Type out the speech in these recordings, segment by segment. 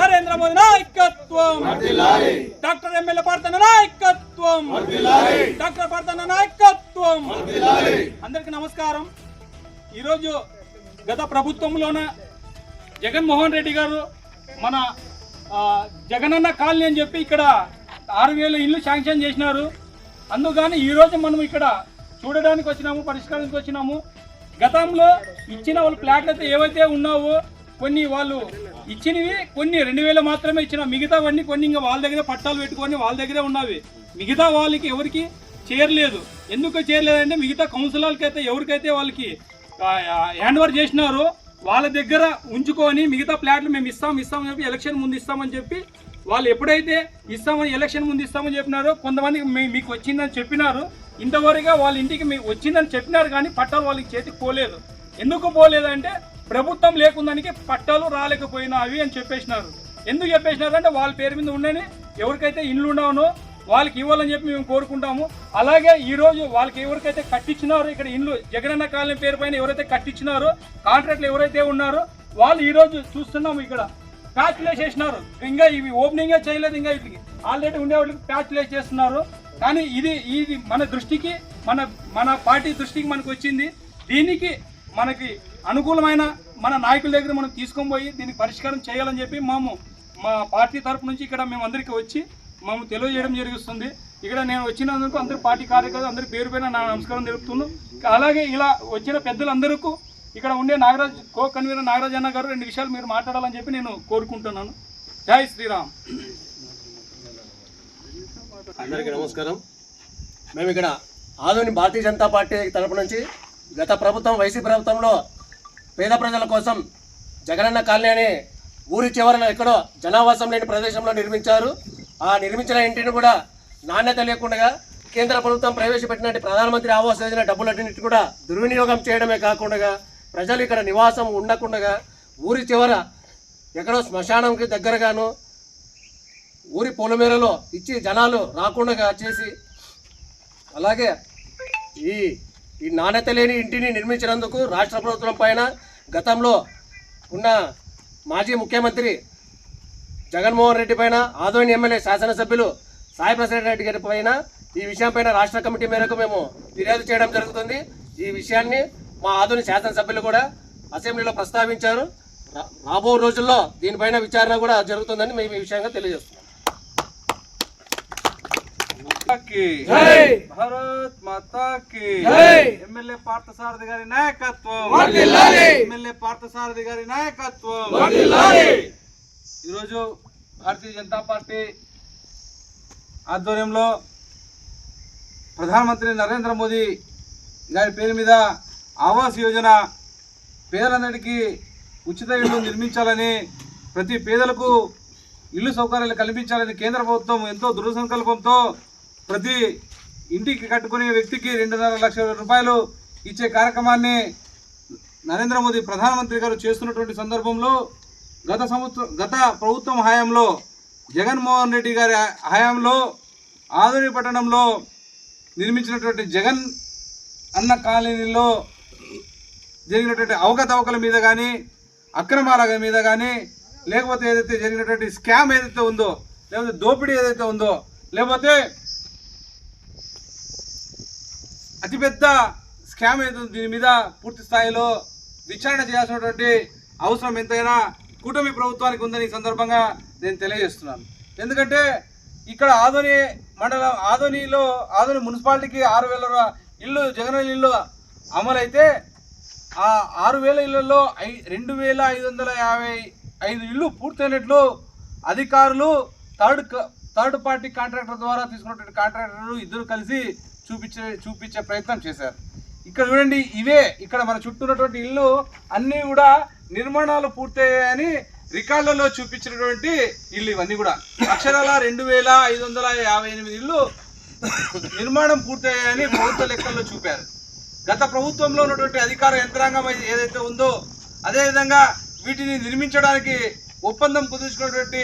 నరేంద్ర మోదీ నాయకత్వం. Doctor MLA పార్తన నాయకత్వం. Doctor పార్తన నాయకత్వం. అందరికి నమస్కారం. ఈరోజు గత ప్రభుత్వంలోన జగన్మోహన్ రెడ్డి గారు మన జగనన్న కాలనీ అని చెప్పి ఇక్కడ ఆరు వేల ఇల్లు శాంక్షన్ చేసినారు. అందుకని ఈరోజు మనం ఇక్కడ చూడడానికి వచ్చినాము పరిష్కారానికి వచ్చినాము. గతంలో ఇచ్చిన వాళ్ళ ప్లాట్లు అయితే ఏవైతే ఉన్నావో కొన్ని వాళ్ళు ఇచ్చినవి కొన్ని రెండు వేలు మాత్రమే ఇచ్చిన మిగతావన్నీ కొన్ని ఇంకా వాళ్ళ దగ్గర పట్టాలు పెట్టుకొని వాళ్ళ దగ్గరే ఉన్నవి. మిగతా వాళ్ళకి ఎవరికి చేరలేదు. ఎందుకు చేరలేదంటే మిగతా కౌన్సిలర్లకి అయితే ఎవరికైతే వాళ్ళకి హ్యాండ్ ఓవర్ చేసినారో వాళ్ళ దగ్గర ఉంచుకొని మిగతా ప్లాట్లు మేము ఇస్తాం ఇస్తామని చెప్పి ఎలక్షన్ ముందు ఇస్తామని చెప్పి వాళ్ళు ఎప్పుడైతే ఇస్తామని ఎలక్షన్ ముందు ఇస్తామని చెప్పినారో కొంతమందికి మీ- మీకు వచ్చిందని చెప్పినారు. ఇంతవరకు వాళ్ళ ఇంటికి మీకు వచ్చిందని చెప్పినారు కానీ పట్టాలు వాళ్ళకి చేతికి పోలేదు. ఎందుకు పోలేదంటే ప్రభుత్వం లేకుందానికి పట్టాలు రాలేకపోయినావి అని చెప్పేసినారు. ఎందుకు చెప్పేసినారు అంటే వాళ్ళ పేరు మీద ఉండని ఎవరికైతే ఇండ్లు ఉండవునో వాళ్ళకి ఇవ్వాలని చెప్పి మేము కోరుకుంటాము. అలాగే ఈరోజు వాళ్ళకి ఎవరికైతే కట్టించినారో ఇక్కడ ఇండ్లు జగనన్న కాలనీ పేరు పైన ఎవరైతే కట్టించినారో కాంట్రాక్ట్లు ఎవరైతే ఉన్నారో వాళ్ళు ఈరోజు చూస్తున్నాము ఇక్కడ. ప్యాచ్లేస్ చేసినారు. ఇంకా ఇవి ఓపెనింగే చేయలేదు ఇంకా వీటికి ఆల్రెడీ ఉండే వాళ్ళకి ప్యాచ్లేస్ చేస్తున్నారు. కానీ ఇది ఇది మన దృష్టికి మన మన పార్టీ దృష్టికి మనకు వచ్చింది. దీనికి మనకి అనుకూలమైన మన నాయకుల దగ్గర మనం తీసుకొని పోయి దీనికి పరిష్కారం చేయాలని చెప్పి మేము మా పార్టీ తరపు నుంచి ఇక్కడ మేము అందరికీ వచ్చి మేము తెలియజేయడం జరుగుతుంది ఇక్కడ నేను వచ్చినందుకు అందరు పార్టీ కార్యకర్తలు అందరి పేరు పైన నా నమస్కారం తెలుపుతున్నాను అలాగే ఇలా వచ్చిన పెద్దలందరికీ ఇక్కడ ఉండే నాగరాజ్ కో కన్వీనర్ నాగరాజ్ అన్న గారు రెండు విషయాలు మీరు మాట్లాడాలని చెప్పి నేను కోరుకుంటున్నాను. జై శ్రీరామ్. అందరికీ నమస్కారం. మేము ఇక్కడ ఆధుని భారతీయ జనతా పార్టీ తరపు నుంచి గత ప్రభుత్వం వైసీపీ ప్రభుత్వంలో పేద ప్రజల కోసం జగనన్న కాలనీ అని ఊరి చివరన ఎక్కడో జనావాసం లేని ప్రదేశంలో నిర్మించారు. ఆ నిర్మించిన ఇంటిని కూడా నాణ్యత లేకుండా కేంద్ర ప్రభుత్వం ప్రవేశపెట్టినట్టు ప్రధానమంత్రి ఆవాస్ యోజన డబ్బులన్నింటినీ కూడా దుర్వినియోగం చేయడమే కాకుండా ప్రజలు ఇక్కడ నివాసం ఉండకుండా ఊరి చివర ఎక్కడో శ్మశానంకి దగ్గరగాను ఊరి పొలమేరలో ఇచ్చి జనాలు రాకుండా చేసి అలాగే ఈ ఈ నాణ్యత లేని ఇంటిని నిర్మించినందుకు రాష్ట్ర ప్రభుత్వం పైన గతంలో ఉన్న మాజీ ముఖ్యమంత్రి జగన్మోహన్ రెడ్డి పైన ఆదోని ఎమ్మెల్యే శాసనసభ్యులు సాయి ప్రసాద్ రెడ్డి గారి పైన ఈ విషయం పైన రాష్ట్ర కమిటీ మేరకు మేము ఫిర్యాదు చేయడం జరుగుతుంది. ఈ విషయాన్ని మా ఆధుని శాసనసభ్యులు కూడా అసెంబ్లీలో ప్రస్తావించారు. రాబో రోజుల్లో దీనిపైన విచారణ కూడా జరుగుతుందని మేము ఈ విషయంగా తెలియజేస్తున్నాం. భారత్ మాతా కి. ఎమ్మెల్యే పార్థసారథి గారి నాయకత్వం. ఎమ్మెల్యే పార్థసారథి గారి నాయకత్వం. ఈరోజు భారతీయ జనతా పార్టీ ఆధ్వర్యంలో ప్రధానమంత్రి నరేంద్ర మోదీ గారి పేరు మీద ఆవాస్ యోజన పేదలందరికీ ఉచిత ఇల్లు నిర్మించాలని ప్రతి పేదలకు ఇల్లు సౌకర్యాలు కల్పించాలని కేంద్ర ప్రభుత్వం ఎంతో దృఢ సంకల్పంతో ప్రతి ఇంటికి కట్టుకునే వ్యక్తికి రెండున్నర లక్షల రూపాయలు ఇచ్చే కార్యక్రమాన్ని నరేంద్ర మోదీ ప్రధానమంత్రి గారు చేస్తున్నటువంటి సందర్భంలో గత సంవత్సరం గత ప్రభుత్వం హయాంలో జగన్మోహన్ రెడ్డి గారి హయాంలో ఆధునిక పట్టణంలో నిర్మించినటువంటి జగన్ అన్న కాలనీలో జరిగినటువంటి అవకతవకల మీద కానీ అక్రమాల మీద కానీ లేకపోతే ఏదైతే జరిగినటువంటి స్కామ్ ఏదైతే ఉందో లేకపోతే దోపిడీ ఏదైతే ఉందో లేకపోతే అతిపెద్ద స్కామ్ ఏదో దీని మీద పూర్తి స్థాయిలో విచారణ చేయాల్సినటువంటి అవసరం ఎంతైనా కూటమి ప్రభుత్వానికి ఉందని ఈ సందర్భంగా నేను తెలియజేస్తున్నాను. ఎందుకంటే ఇక్కడ ఆదోని మండలం ఆదోనిలో ఆదోని మున్సిపాలిటీకి ఆరు వేల ఇల్లు జగన్ ఇల్లు అమలైతే ఆ ఆరు వేల ఇళ్ళలో ఐ రెండు వేల ఐదు వందల యాభై ఐదు ఇళ్ళు పూర్తయినట్లు అధికారులు థర్డ్ క- థర్డ్ పార్టీ కాంట్రాక్టర్ ద్వారా తీసుకున్నటువంటి కాంట్రాక్టర్లు ఇద్దరు కలిసి చూపించే చూపించే ప్రయత్నం చేశారు. ఇక్కడ చూడండి ఇవే ఇక్కడ మన చుట్టూ ఉన్నటువంటి ఇల్లు అన్నీ కూడా నిర్మాణాలు పూర్తయ్యాయని రికార్డులలో చూపించినటువంటి ఇల్లు ఇవన్నీ కూడా. అక్షరాల రెండు వేల ఐదు వందల యాభై ఎనిమిది ఇల్లు నిర్మాణం పూర్తయ్యాయని ప్రభుత్వ లెక్కల్లో చూపారు. గత ప్రభుత్వంలో ఉన్నటువంటి అధికార యంత్రాంగం ఏదైతే ఉందో అదేవిధంగా వీటిని నిర్మించడానికి ఒప్పందం కుదుర్చుకున్నటువంటి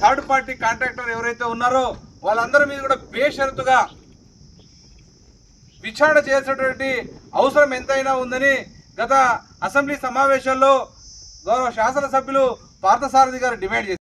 థర్డ్ పార్టీ కాంట్రాక్టర్ ఎవరైతే ఉన్నారో వాళ్ళందరి మీద కూడా బేషరతుగా విచారణ చేసేటువంటి అవసరం ఎంతైనా ఉందని గత అసెంబ్లీ సమావేశాల్లో గౌరవ శాసనసభ్యులు పార్థసారథి గారు డిమాండ్ చేశారు.